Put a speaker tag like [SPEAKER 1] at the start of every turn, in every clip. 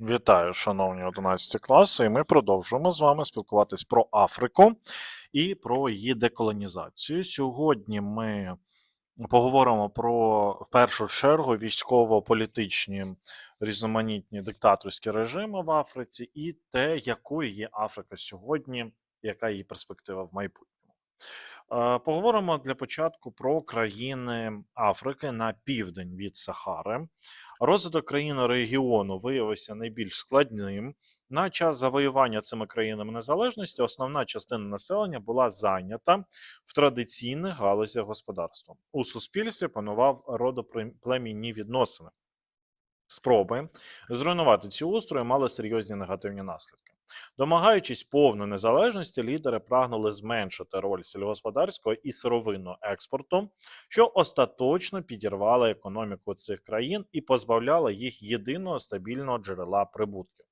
[SPEAKER 1] Вітаю, шановні 11 класи, і ми продовжуємо з вами спілкуватись про Африку і про її деколонізацію. Сьогодні ми поговоримо про в першу чергу військово-політичні різноманітні диктаторські режими в Африці і те, якою є Африка сьогодні, яка її перспектива в майбутньому. Е, Поговоримо для початку про країни Африки на південь від Сахари. Розвиток країн регіону виявився найбільш складним. На час завоювання цими країнами незалежності основна частина населення була зайнята в традиційних галузях господарства. У суспільстві панував родоплемінні відносини. Спроби зруйнувати ці устрої мали серйозні негативні наслідки. Домагаючись повної незалежності, лідери прагнули зменшити роль сільгосподарського і сировинного експорту, що остаточно підірвало економіку цих країн і позбавляло їх єдиного стабільного джерела прибутків.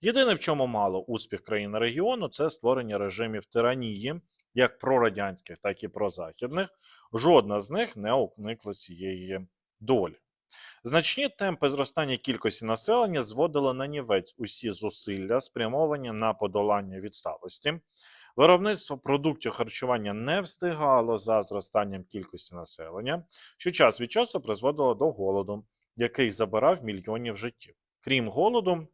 [SPEAKER 1] Єдине, в чому мало успіх країн регіону, це створення режимів тиранії, як прорадянських, так і прозахідних. Жодна з них не уникла цієї долі. Значні темпи зростання кількості населення зводили на нівець усі зусилля, спрямовані на подолання відсталості. Виробництво продуктів харчування не встигало за зростанням кількості населення, що час від часу призводило до голоду, який забирав мільйонів життів. Крім голоду,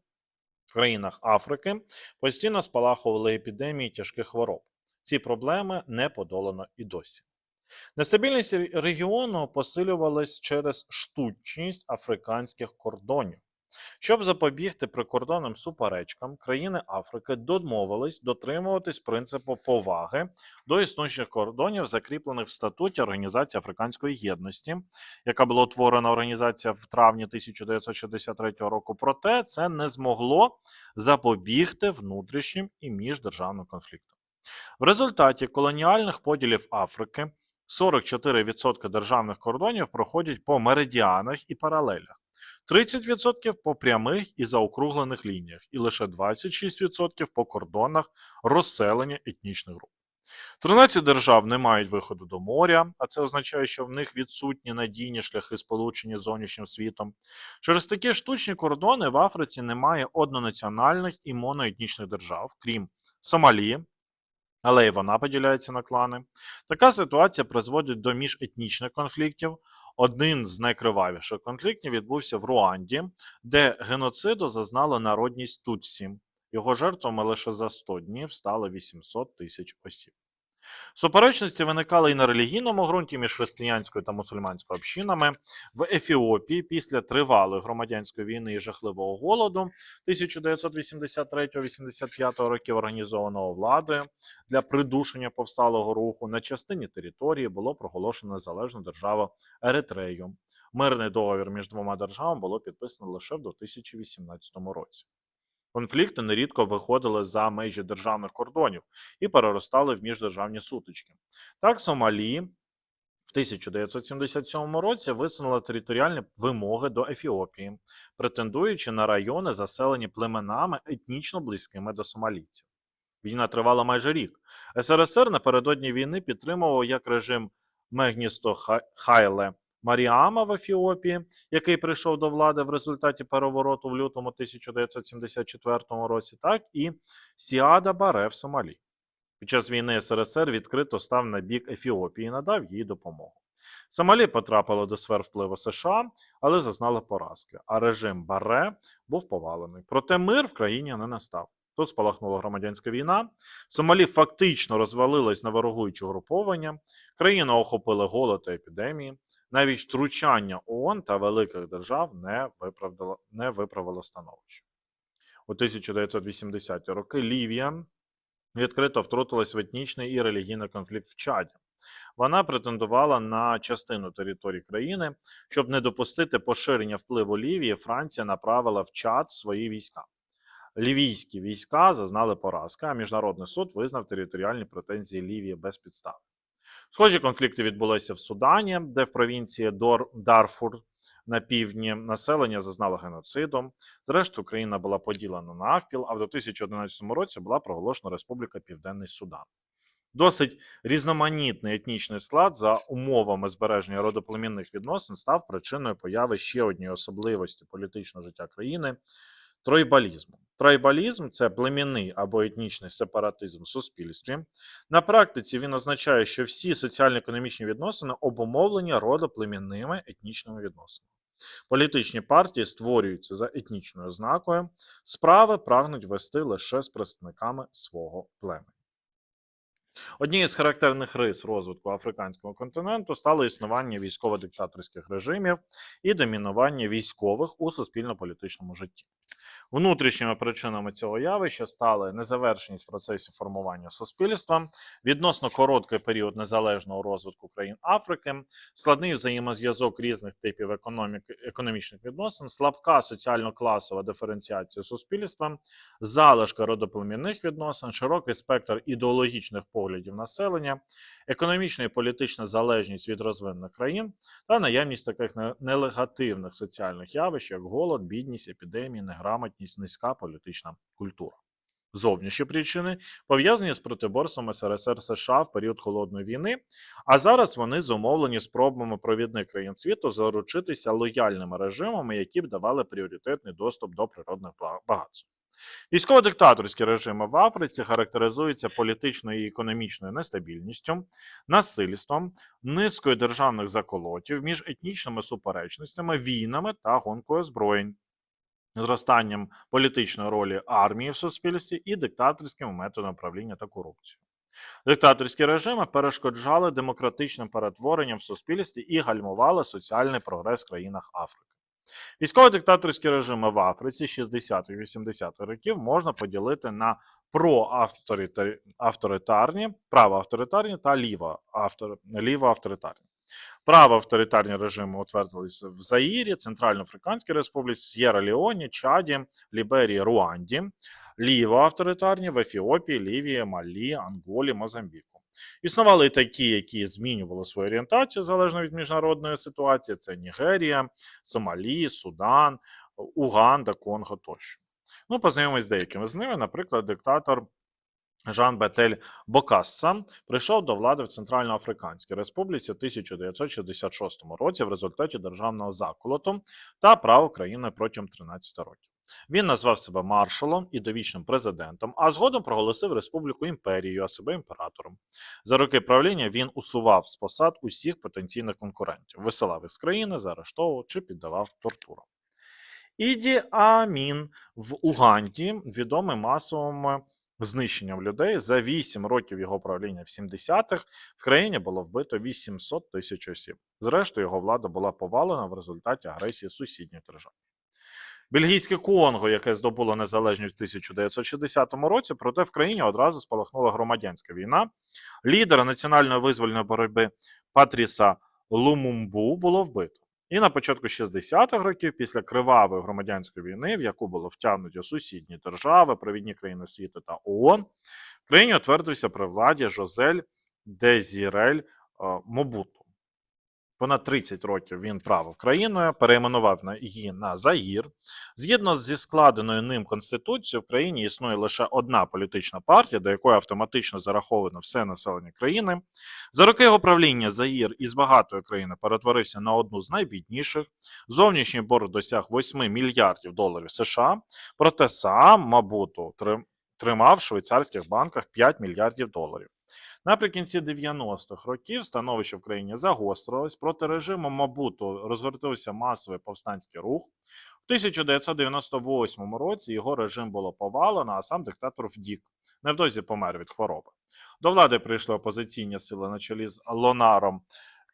[SPEAKER 1] в країнах Африки постійно спалахували епідемії тяжких хвороб. Ці проблеми не подолано і досі. Нестабільність регіону посилювалась через штучність африканських кордонів. Щоб запобігти прикордонним суперечкам, країни Африки домовились дотримуватись принципу поваги до існуючих кордонів, закріплених в статуті Організації Африканської єдності, яка була утворена організація в травні 1963 року. Проте це не змогло запобігти внутрішнім і міждержавним конфліктам. В результаті колоніальних поділів Африки 44% державних кордонів проходять по меридіанах і паралелях, 30% по прямих і заокруглених лініях, і лише 26% по кордонах розселення етнічних груп. 13 держав не мають виходу до моря, а це означає, що в них відсутні надійні шляхи сполучення з зовнішнім світом. Через такі штучні кордони в Африці немає однонаціональних і моноетнічних держав, крім Сомалі, але і вона поділяється на клани. Така ситуація призводить до міжетнічних конфліктів. Один з найкривавіших конфліктів відбувся в Руанді, де геноциду зазнала народність Тутсі. Його жертвами лише за 100 днів стало 800 тисяч осіб. Суперечності виникали і на релігійному ґрунті між християнською та мусульманською общинами в Ефіопії після тривалої громадянської війни і жахливого голоду 1983-85 років організованого владою для придушення повсталого руху на частині території було проголошено незалежну державу Еретрею. Мирний договір між двома державами було підписано лише в 2018 році. Конфлікти нерідко виходили за межі державних кордонів і переростали в міждержавні сутички. Так, Сомалі в 1977 році висунула територіальні вимоги до Ефіопії, претендуючи на райони, заселені племенами етнічно близькими до сомалійців. Війна тривала майже рік. СРСР напередодні війни підтримував як режим Мегністо Хайле Маріама в Ефіопії, який прийшов до влади в результаті перевороту в лютому 1974 році, так і Сіада Баре в Сомалі. Під час війни СРСР відкрито став на бік Ефіопії і надав їй допомогу. Сомалі потрапило до сфер впливу США, але зазнала поразки, а режим Баре був повалений. Проте мир в країні не настав. Тут спалахнула громадянська війна. Сомалі фактично розвалилась на ворогуючі груповання. Країну охопили голод та епідемії. Навіть втручання ООН та великих держав не виправдало, не виправило становище. У 1980-ті роки Лівія відкрито втрутилась в етнічний і релігійний конфлікт в Чаді. Вона претендувала на частину території країни. Щоб не допустити поширення впливу Лівії, Франція направила в Чад свої війська. Лівійські війська зазнали поразки, а міжнародний суд визнав територіальні претензії Лівії без підстав. Схожі конфлікти відбулися в Судані, де в провінції Дарфур на півдні населення зазнало геноциду. Зрештою, країна була поділена навпіл, а в 2011 році була проголошена Республіка Південний Судан. Досить різноманітний етнічний склад за умовами збереження родоплемінних відносин став причиною появи ще однієї особливості політичного життя країни тройбалізмом. Трайбалізм це племінний або етнічний сепаратизм в суспільстві. На практиці він означає, що всі соціально-економічні відносини обумовлені родоплемінними етнічними відносинами. Політичні партії створюються за етнічною ознакою, справи прагнуть вести лише з представниками свого племені. Однією з характерних рис розвитку африканського континенту стало існування військово-диктаторських режимів і домінування військових у суспільно-політичному житті. Внутрішніми причинами цього явища стали незавершеність процесів формування суспільства, відносно короткий період незалежного розвитку країн Африки, складний взаємозв'язок різних типів економіки, економічних відносин, слабка соціально-класова диференціація суспільства, залишки родоплемінних відносин, широкий спектр ідеологічних поглядів населення, економічна і політична залежність від розвинених країн та наявність таких не- нелегативних соціальних явищ, як голод, бідність, епідемії, неграмотність, низька політична культура. Зовнішні причини пов'язані з протиборством СРСР США в період холодної війни, а зараз вони зумовлені спробами провідних країн світу заручитися лояльними режимами, які б давали пріоритетний доступ до природних багатств. Військово-диктаторські режими в Африці характеризуються політичною і економічною нестабільністю, насильством, низкою державних заколотів, між етнічними суперечностями, війнами та гонкою озброєнь, зростанням політичної ролі армії в суспільстві і диктаторськими методами правління та корупцією. Диктаторські режими перешкоджали демократичним перетворенням в суспільстві і гальмували соціальний прогрес в країнах Африки. Військово-диктаторські режими в Африці 60-80-х років можна поділити на проавторитарні, правоавторитарні та лівоавтор- лівоавторитарні. Правоавторитарні режими утвердилися в Заїрі, Центральноафриканській Республіці, С'єра-Леоні, Чаді, Ліберії, Руанді, лівоавторитарні в Ефіопії, Лівії, Малі, Анголі, Мозамбіку. Існували такі, які змінювали свою орієнтацію залежно від міжнародної ситуації. Це Нігерія, Сомалі, Судан, Уганда, Конго тощо. Ну, познайомимось з деякими з ними. Наприклад, диктатор Жан Бетель Бокасса прийшов до влади в Центральноафриканській Республіці в 1966 році в результаті державного заколоту та прав країни протягом 13 років. Він назвав себе маршалом і довічним президентом, а згодом проголосив республіку імперією, а себе імператором. За роки правління він усував з посад усіх потенційних конкурентів, висилав із країни, заарештовував чи піддавав тортурам. Іді Амін в Уганді відомий масовим знищенням людей. За 8 років його правління в 70-х в країні було вбито 800 тисяч осіб. Зрештою, його влада була повалена в результаті агресії сусідніх держав. Бельгійське Конго, яке здобуло незалежність в 1960 році, проте в країні одразу спалахнула громадянська війна. Лідера національної визвольної боротьби Патріса Лумумбу було вбито. І на початку 60-х років, після кривавої громадянської війни, в яку було втягнуті сусідні держави, провідні країни світу та ООН, в країні утвердився при владі Жозель Дезірель е, Мобуту. Понад 30 років він правив країною, перейменував її на Заїр. Згідно зі складеною ним конституцією, в країні існує лише одна політична партія, до якої автоматично зараховано все населення країни. За роки його правління Заїр із багатої країни перетворився на одну з найбідніших. Зовнішній борг досяг 8 мільярдів доларів США. Проте сам Мабуту тримав в швейцарських банках 5 мільярдів доларів. Наприкінці 90-х років становище в країні загострилось. Проти режиму Мабуту розгортався масовий повстанський рух. В 1998 році його режим було повалено, а сам диктатор вдік. Невдовзі помер від хвороби. До влади прийшли опозиційні сили на чолі з Лонаром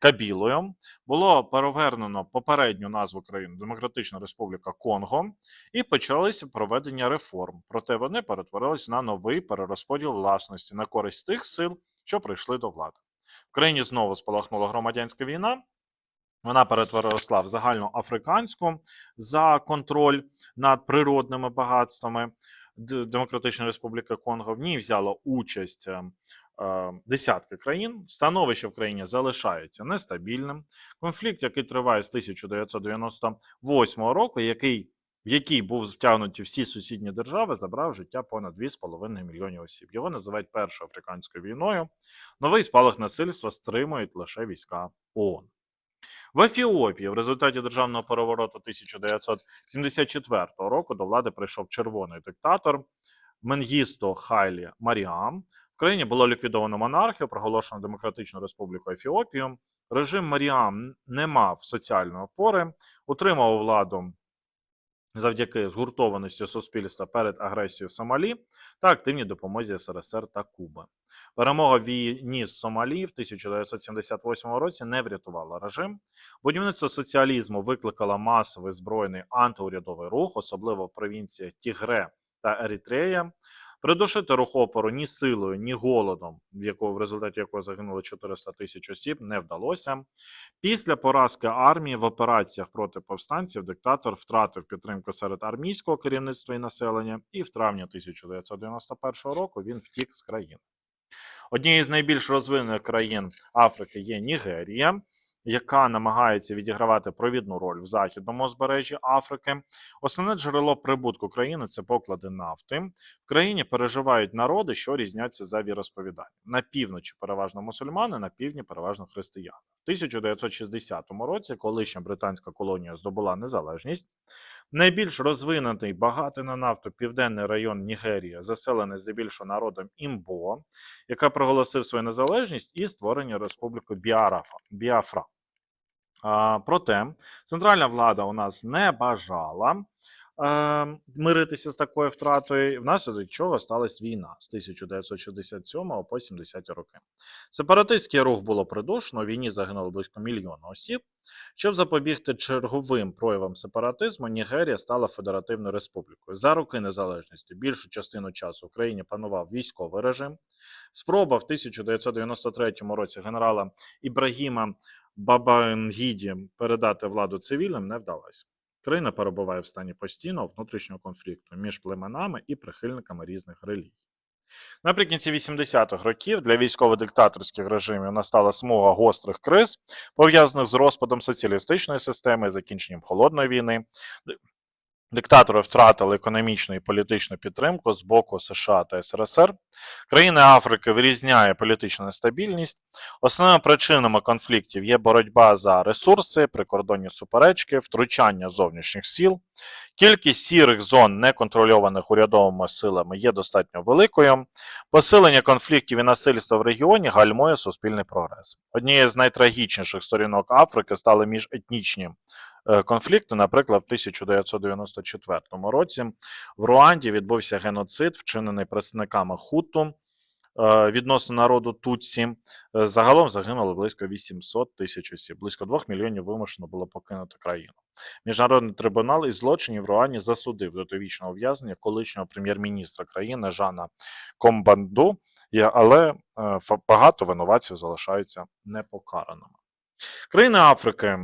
[SPEAKER 1] Кабілою. Було перевернено попередню назву країни Демократична Республіка Конго і почалися проведення реформ. Проте вони перетворились на новий перерозподіл власності на користь тих сил, що прийшли до влади. В країні знову спалахнула громадянська війна. Вона перетворилася в загальноафриканську за контроль над природними багатствами. Демократична Республіка Конго в ній взяла участь е, е, десятки країн. Становище в країні залишається нестабільним. Конфлікт, який триває з 1998 року, який в який був втягнуті всі сусідні держави, забрав життя понад 2,5 мільйонів осіб. Його називають першою африканською війною. Новий спалах насильства стримують лише війська ООН. В Ефіопії в результаті державного перевороту 1974 року до влади прийшов червоний диктатор Менгісто Хайлі Маріам. В країні було ліквідовано монархію, проголошено Демократичну Республіку Ефіопію. Режим Маріам не мав соціальної опори, утримував владу завдяки згуртованості суспільства перед агресією Сомалі та активній допомозі СРСР та Куби. Перемога війні з Сомалі в 1978 році не врятувала режим. Будівництво соціалізму викликало масовий збройний антиурядовий рух, особливо в провінціях Тігре та Ерітрея. Придушити рух опору ні силою, ні голодом, в якого в результаті якого загинуло 400 тисяч осіб, не вдалося. Після поразки армії в операціях проти повстанців диктатор втратив підтримку серед армійського керівництва і населення, і в травні 1991 року він втік з країни. Однією з найбільш розвинених країн Африки є Нігерія, яка намагається відігравати провідну роль в західному узбережжі Африки. Основне джерело прибутку країни це поклади нафти. В країні переживають народи, що різняться за віросповіданням. На півночі переважно мусульмани, на півдні переважно християни. В 1960 році колишня британська колонія здобула незалежність. Найбільш розвинений, багатий на нафту південний район Нігерії, заселений здебільшого народом Імбо, яка проголосив свою незалежність і створення республіки Біарафа, Біафра. Проте центральна влада у нас не бажала е, миритися з такою втратою, внаслідок чого сталася війна з 1967 по 70 роки. Сепаратистський рух було придушено, війні загинуло близько мільйона осіб. Щоб запобігти черговим проявам сепаратизму, Нігерія стала федеративною республікою. За роки незалежності більшу частину часу в країні панував військовий режим. Спроба в 1993 році генерала Ібрагіма Бабангіді передати владу цивільним не вдалося. Країна перебуває в стані постійного внутрішнього конфлікту між племенами і прихильниками різних релігій. Наприкінці 80-х років для військово-диктаторських режимів настала смуга гострих криз, пов'язаних з розпадом соціалістичної системи закінченням холодної війни. Диктатори втратили економічну і політичну підтримку з боку США та СРСР. Країни Африки вирізняє політична нестабільність. Основними причинами конфліктів є боротьба за ресурси, прикордонні суперечки, втручання зовнішніх сил. Кількість сірих зон, неконтрольованих урядовими силами, є достатньо великою. Посилення конфліктів і насильства в регіоні гальмує суспільний прогрес. Однією з найтрагічніших сторінок Африки стали міжетнічні е, конфлікти. Наприклад, в 1994 році в Руанді відбувся геноцид, вчинений представниками Хуту е, відносно народу Тутсі. Е, Загалом загинуло близько 800 тисяч осіб. Близько 2 мільйонів вимушено було покинути країну. Міжнародний трибунал із злочинів в Руані засудив до довічного ув'язнення колишнього прем'єр-міністра країни Жана Комбанду, але багато винуватців залишаються непокараними. Країни Африки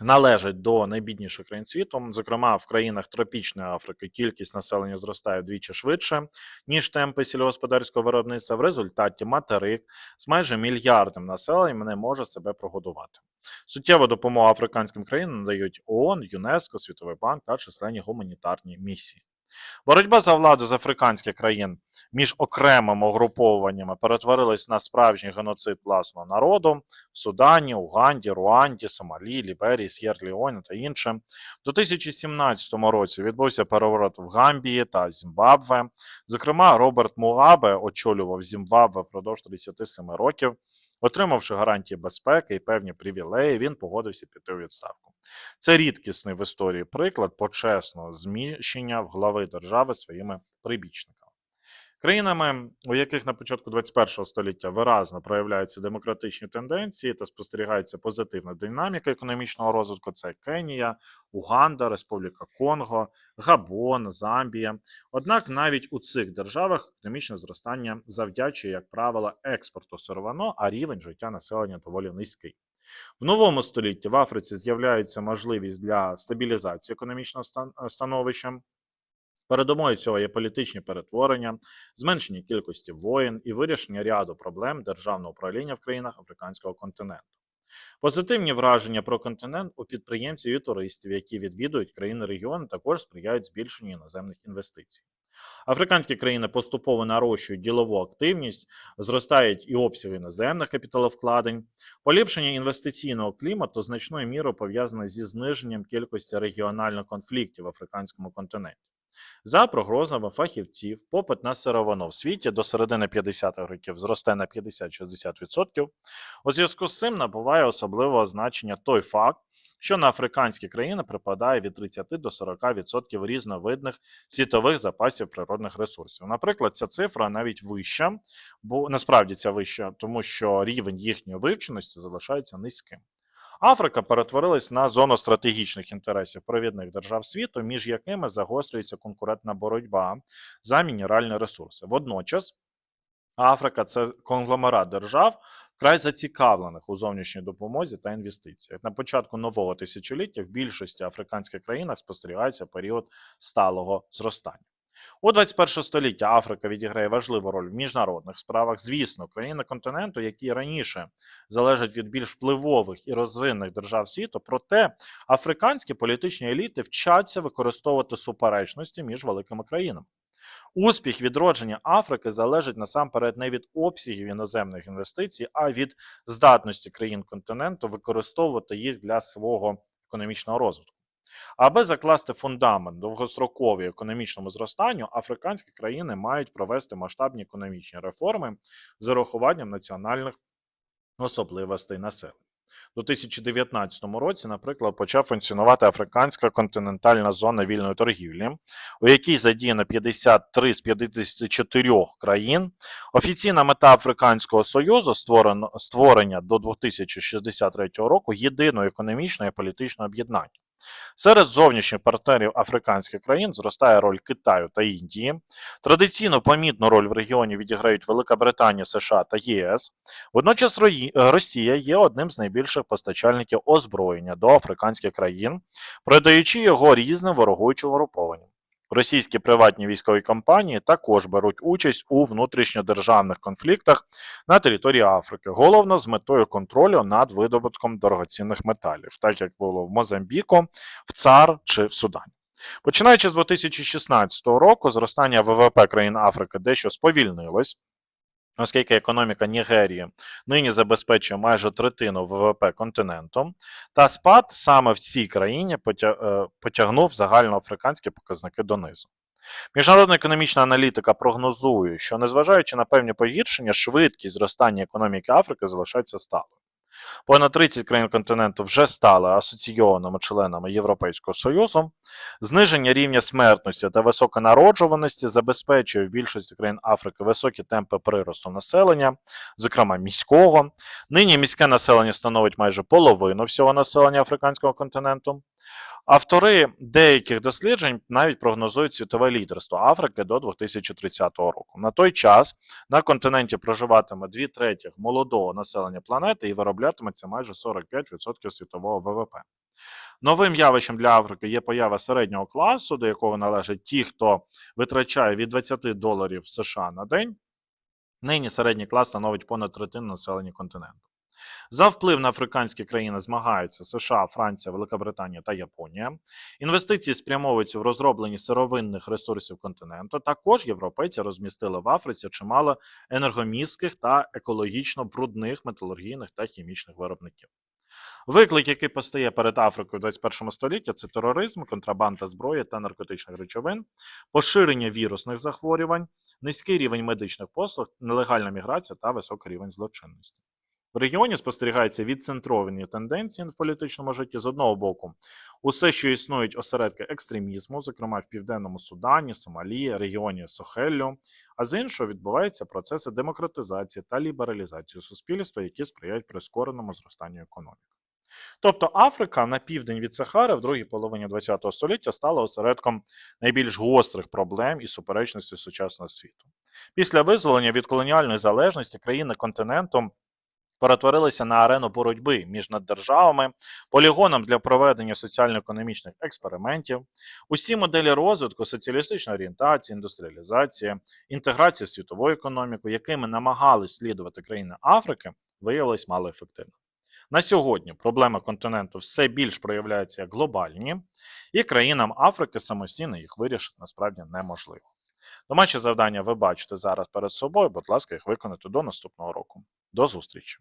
[SPEAKER 1] належать до найбідніших країн світу. Зокрема, в країнах тропічної Африки кількість населення зростає вдвічі швидше, ніж темпи сільгосподарського виробництва. В результаті материк з майже мільярдним населенням не може себе прогодувати. Суттєву допомогу африканським країнам надають ООН, ЮНЕСКО, Світовий банк та численні гуманітарні місії. Боротьба за владу з африканських країн між окремими угруповуваннями перетворилась на справжній геноцид власного народу в Судані, Уганді, Руанді, Сомалі, Ліберії, С'єр-Леоне та інше. В 2017 році відбувся переворот в Гамбії та Зімбабве. Зокрема, Роберт Мугабе очолював Зімбабве впродовж 37 років. Отримавши гарантії безпеки і певні привілеї, він погодився піти у відставку. Це рідкісний в історії приклад почесного зміщення в глави держави своїми прибічниками. Країнами, у яких на початку 21 століття виразно проявляються демократичні тенденції та спостерігається позитивна динаміка економічного розвитку, це Кенія, Уганда, Республіка Конго, Габон, Замбія. Однак навіть у цих державах економічне зростання завдячує, як правило, експорту сировину, а рівень життя населення доволі низький. В новому столітті в Африці з'являється можливість для стабілізації економічного становища. Передумовою цього є політичні перетворення, зменшення кількості воєн і вирішення ряду проблем державного управління в країнах африканського континенту. Позитивні враження про континент у підприємців і туристів, які відвідують країни регіону, також сприяють збільшенню іноземних інвестицій. Африканські країни поступово нарощують ділову активність, зростають і обсяги іноземних капіталовкладень. Поліпшення інвестиційного клімату значною мірою пов'язане зі зниженням кількості регіональних конфліктів в африканському континенті. За прогнозами фахівців, попит на сировину в світі до середини 50-х років зросте на 50-60%. У зв'язку з цим набуває особливого значення той факт, що на африканські країни припадає від 30 до 40% різновидних світових запасів природних ресурсів. Наприклад, ця цифра навіть вища, бо насправді ця вища, тому що рівень їхньої вивченості залишається низьким. Африка перетворилась на зону стратегічних інтересів провідних держав світу, між якими загострюється конкурентна боротьба за мінеральні ресурси. Водночас Африка це конгломерат держав, вкрай зацікавлених у зовнішній допомозі та інвестиціях. На початку нового тисячоліття в більшості африканських країнах спостерігається період сталого зростання. У 21 столітті Африка відіграє важливу роль в міжнародних справах. Звісно, країни континенту, які раніше залежать від більш впливових і розвинених держав світу, проте африканські політичні еліти вчаться використовувати суперечності між великими країнами. Успіх відродження Африки залежить насамперед не від обсягів іноземних інвестицій, а від здатності країн континенту використовувати їх для свого економічного розвитку. Аби закласти фундамент довгостроковій економічному зростанню, африканські країни мають провести масштабні економічні реформи з урахуванням національних особливостей населення. У 2019 році, наприклад, почав функціонувати Африканська континентальна зона вільної торгівлі, у якій задіяно 53 з 54 країн. Офіційна мета Африканського Союзу створено, створення до 2063 року єдиного економічного і політичного об'єднання. Серед зовнішніх партнерів африканських країн зростає роль Китаю та Індії. Традиційно помітну роль в регіоні відіграють Велика Британія, США та ЄС. Водночас Росія є одним з найбільших постачальників озброєння до африканських країн, продаючи його різним ворогуючим угрупованням. Російські приватні військові компанії також беруть участь у внутрішньодержавних конфліктах на території Африки, головно з метою контролю над видобутком дорогоцінних металів, так як було в Мозамбіку, в ЦАР чи в Судані. Починаючи з 2016 року, зростання ВВП країн Африки дещо сповільнилось. Оскільки економіка Нігерії нині забезпечує майже третину ВВП континенту, та спад саме в цій країні е, потягнув загальноафриканські показники донизу. Міжнародна економічна аналітика прогнозує, що незважаючи на певні погіршення, швидкість зростання економіки Африки залишається сталою. Понад 30 країн континенту вже стали асоційованими членами Європейського Союзу. Зниження рівня смертності та високонароджуваності забезпечує в більшості країн Африки високі темпи приросту населення, зокрема міського. Нині міське населення становить майже половину всього населення африканського континенту. Автори деяких досліджень навіть прогнозують світове лідерство Африки до 2030 року. На той час на континенті проживатиме дві третіх молодого населення планети і вироблятиметься майже 45% світового ВВП. Новим явищем для Африки є поява середнього класу, до якого належать ті, хто витрачає від 20 доларів США на день. Нині середній клас становить понад третину населення континенту. За вплив на африканські країни змагаються США, Франція, Великобританія та Японія. Інвестиції спрямовуються в розроблені сировинних ресурсів континенту. Також європейці розмістили в Африці чимало енергомістких та екологічно брудних металургійних та хімічних виробників. Виклик, який постає перед Африкою в 21 столітті, це тероризм, контрабанда зброї та наркотичних речовин, поширення вірусних захворювань, низький рівень медичних послуг, нелегальна міграція та високий рівень злочинності. В регіоні спостерігаються відцентровані тенденції в політичному житті. З одного боку, усе, що існують осередки екстремізму, зокрема в Південному Судані, Сомалі, регіоні Сохеллю, а з іншого відбуваються процеси демократизації та лібералізації суспільства, які сприяють прискореному зростанню економіки. Тобто Африка на південь від Сахари в другій половині ХХ століття стала осередком найбільш гострих проблем і суперечностей сучасного світу. Після визволення від колоніальної залежності країни континенту перетворилися на арену боротьби між наддержавами, полігоном для проведення соціально-економічних експериментів. Усі моделі розвитку, соціалістичної орієнтації, індустріалізації, інтеграції в світову економіку, якими намагались слідувати країни Африки, виявились малоефективними. На сьогодні проблеми континенту все більш проявляються як глобальні, і країнам Африки самостійно їх вирішити насправді неможливо. Домашні завдання ви бачите зараз перед собою. Будь ласка, їх виконайте до наступного року. До зустрічі!